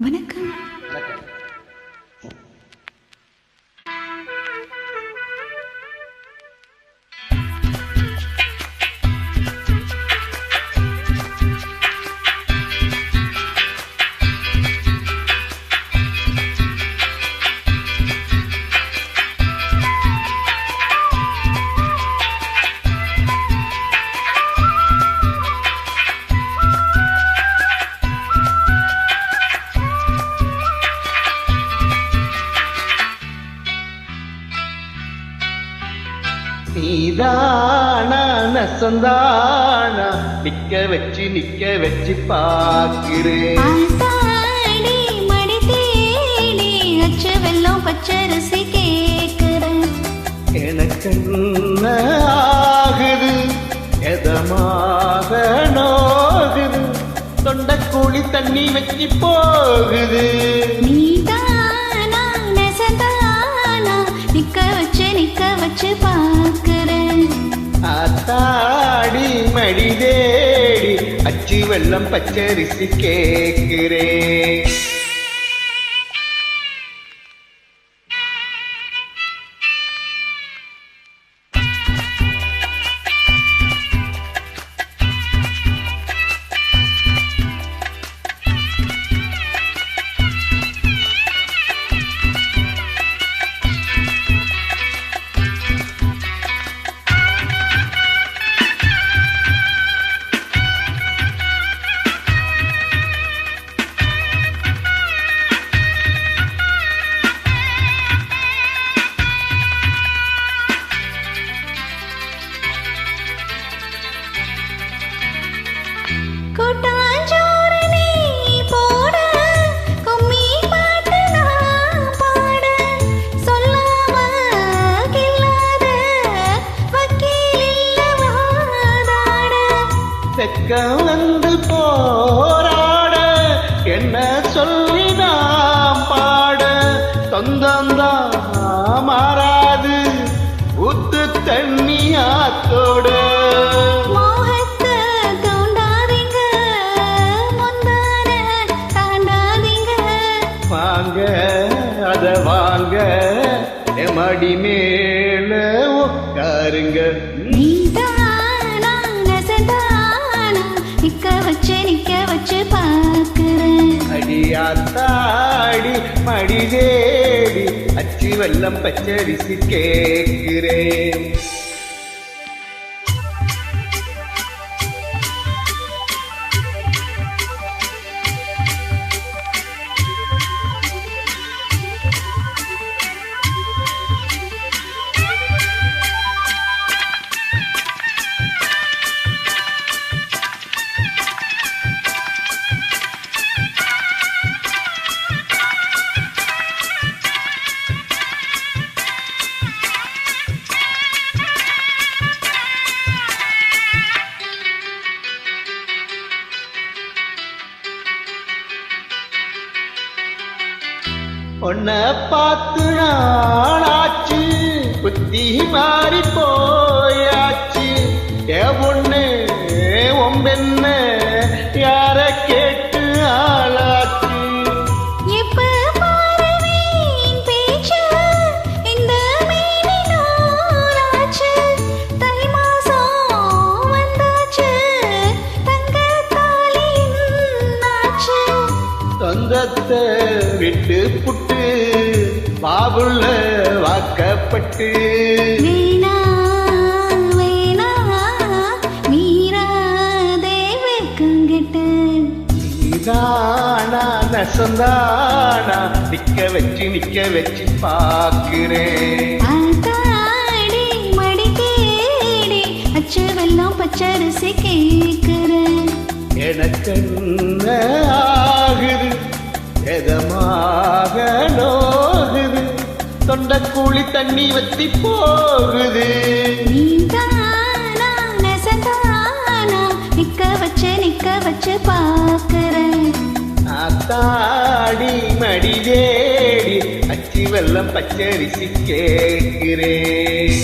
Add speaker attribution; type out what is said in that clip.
Speaker 1: வணக்கம்
Speaker 2: நீதானா நசந்தானா? நிக்க வச்சு நிக்க வச்சு
Speaker 1: வெல்லம் பச்சரிசி கேக்குறேன்
Speaker 2: எனக்கு ஆகுது? எதமாக நோகுது? தொண்டைக்கூலி தண்ணி வச்சு போகுது.
Speaker 1: நீதானா நெசந்தானா? நிக்க வச்சு நிக்க வச்சு பாக்குறேன்
Speaker 2: ஆத்தாடி மடிதேடி அச்சு வெள்ளம் பச்சரிசி
Speaker 1: கேட்கிறேன்.
Speaker 2: வெக்கம் வந்து போராட என்ன சொல்லி நாம் பாட. சொந்தந்தான் மாறாது
Speaker 1: உத்து தென்
Speaker 2: வாங்க அத வாங்க. மடி மேல உட்காருங்க
Speaker 1: நீதானா நெசந்தானா நிக்க வச்சு நிக்க வச்சு பார்க்கிறேன்.
Speaker 2: அடியாத்தாடி மடி தேடி அச்சு வெள்ளம் பச்சரிசி கேட்கிறேன். உன்ன பார்த்து நாளாச்சு புத்தி மாறி போயாச்சு. ஏ பொண்ணு ஒம்பென்ன யார கேட்டு ஆளாச்சு? சொந்தத்தை விட்டு புட்டு பாபுள்ள வாக்கப்பட்டு. நீதானா நசந்தானா நிக்க வச்சு நிக்க வச்சு பாக்குறேன்
Speaker 1: ஆத்தாடி மடி தேடி, அச்சு வெல்லம் பச்சரிசி கேக்குறேன்
Speaker 2: எனக்கு ஆகுது? எதமாக தொண்டைக்கூலி தண்ணி வத்தி போகுது.
Speaker 1: நிக்க வச்சு நிக்க வச்சு பார்க்கிறேன்.
Speaker 2: ஆத்தாடி மடி தேடி அச்சி வெள்ளம் பச்சரிசி கேட்கிறேன்.